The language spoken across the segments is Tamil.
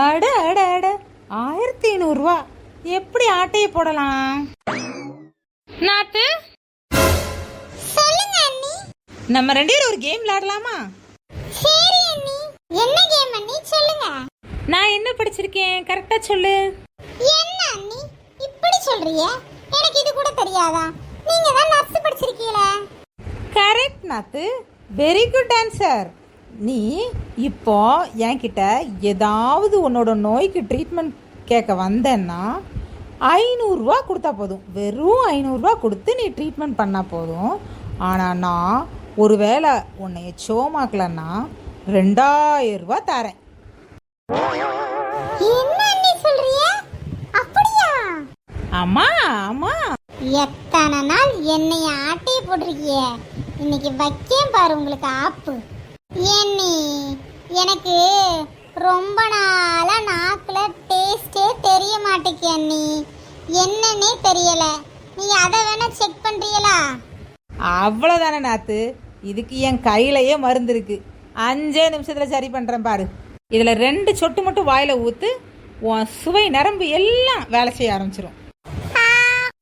அட அட அட. ஆயிரத்தி ஐநூறுரூவா எப்படி ஆட்டையை போடலாம்? நாத்து? சொல்லுங்க அண்ணி. நம்ம ரெண்டு பேரும் ஒரு கேம் விளையாடலாமா சரி அண்ணி. என்ன கேம் அண்ணி? சொல்லுங்க. நான் என்ன படிச்சிருக்கேன்? கரெக்டா சொல்லு. என்ன அண்ணி? இப்படி சொல்றீங்க எனக்கு இது கூட தெரியாதா? நீங்க தான் நர்ஸ் படிச்சிருக்கீங்களே. கரெக்ட் நாத்து. வெரி குட் ஆன்சர் நீ இப்போ என்கிட்ட ஏதாவது உன்னோட நோய்க்கு ட்ரீட்மெண்ட் கேட்க வந்தேன்னா ஐநூறுரூவா கொடுத்தா போதும். வெறும் ஐநூறுரூவா கொடுத்து நீ ட்ரீட்மெண்ட் பண்ணால் போதும். ஆனால் நான் ஒருவேளை உன்னைய சோமாக்கலன்னா ரெண்டாயிரம் ரூபா தரேன் ஆமா ஆமாம் எத்தனை நாள் என்னைய ஆட்டையை போட்டிருக்கிய? இன்னைக்கு வைக்கேன் பாரு உங்களுக்கு ஆப்பு. ஏன்னி எனக்கு ரொம்ப நாளா நாக்குல டேஸ்டே தெரிய மாட்டேக்கு அண்ணி. என்னன்னே தெரியல. நீங்க அதை வேணா செக் பண்றீங்களா? அவ்வளோதானே நாத்து. இதுக்கு என் கையிலயே மருந்து இருக்கு. அஞ்சே நிமிஷத்தில் சரி பண்ணுறேன் பாரு. இதில் ரெண்டு சொட்டு மட்டும் வாயில் ஊற்று உன் சுவை நரம்பு எல்லாம் வேலை செய்ய ஆரம்பிச்சிரும். ஆ,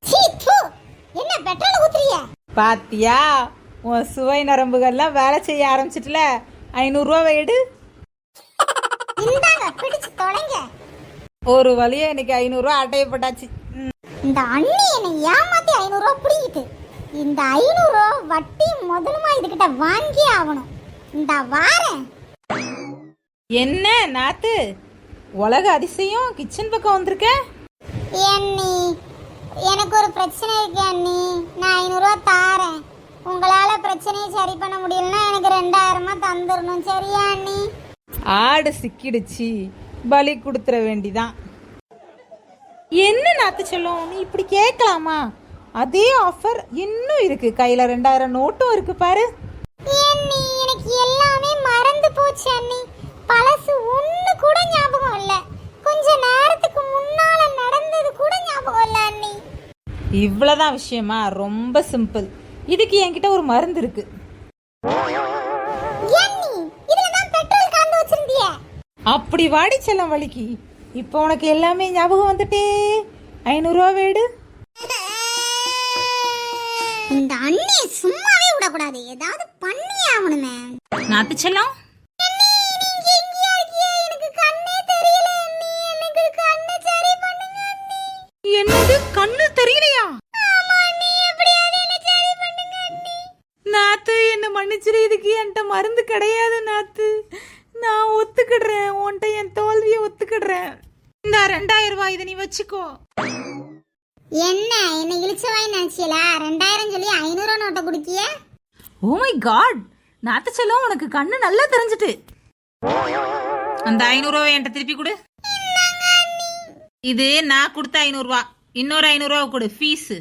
சீ, தூ. என்ன பெட்ரோல் ஊத்துறிய பாத்தியா? உன் சுவை நரம்புகள்லாம் வேலை செய்ய ஆரம்பிச்சிட்டுல ஐநூறுரூவா எடு ஒரு வழியா இன்னைக்கு ஐநூறுரூவா அட்டையை போட்டாச்சு. இந்த அண்ணி என்னை ஏமாத்தி ஐநூறு ரூபா பிடிக்குது. இந்த ஐநூறு ரூபா வட்டி முதலுமா இதுகிட்ட வாங்கி ஆகணும். இந்த வாரேன். என்ன நாத்து? உலக அதிசயம் கிச்சன் பக்கம் வந்திருக்க? அண்ணி? எனக்கு ஒரு பிரச்சனை இருக்கு அண்ணி. நான் ஐநூறுரூவா தாரேன். பிரச்சனையை சரி பண்ண முடியலன்னா எனக்கு ரெண்டாயிரமா தந்துடணும் சரியா அண்ணி? ஆடு சிக்கிடுச்சு. பலி கொடுத்துற வேண்டிதான். என்ன நாத்து சொல்லும்? நீ இப்படி கேட்கலாமா? அதே ஆஃபர் இன்னும் இருக்கு. கையில ரெண்டாயிரம் நோட்டும் இருக்கு பாரு. அண்ணி எனக்கு எல்லாமே மறந்து போச்சு அண்ணி. பழசு ஒண்ணு கூட ஞாபகம் இல்ல. கொஞ்ச நேரத்துக்கு முன்னால நடந்தது கூட ஞாபகம் இல்ல அண்ணி. இவ்வளவுதான் விஷயமா? ரொம்ப சிம்பிள் இதுக்கு என்கிட்ட ஒரு மருந்து இருக்கு. அண்ணி அப்படி வாடி செல்லம் வலிக்கு. இப்போ உனக்கு எல்லாமே ஞாபகம் வந்துட்டே. ஐநூறுரூவா வேடு. இந்த அண்ணியை சும்மாவே விடக்கூடாது. ஏதாவது பண்ணி ஆகணுமே. நாத்து செல்லம்? நீங்க எங்கேயா இருக்கிய? மன்னிச்சிரு இதுக்கு என்கிட்ட மருந்து கிடையாது நாத்து. நான் ஒத்துக்கிடுறேன் உன்கிட்ட என் தோல்வியை ஒத்துக்கிடுறேன். இந்த ரெண்டாயிரம் ரூபாய் இதை நீ வச்சுக்கோ. என்ன என்ன இழிச்சவாய் நினைச்சியல? ரெண்டாயிரம் சொல்லி ஐநூறு நோட்டை குடுக்கிய? ஓ மை காட் நாத்து செல்லம் உனக்கு கண்ணு நல்லா தெரிஞ்சிட்டு. அந்த ஐநூறுரூவா என்கிட்ட திருப்பி கொடு. இது நான் கொடுத்த ஐநூறுரூவா இன்னொரு ஐநூறுரூவா கொடு ஃபீஸு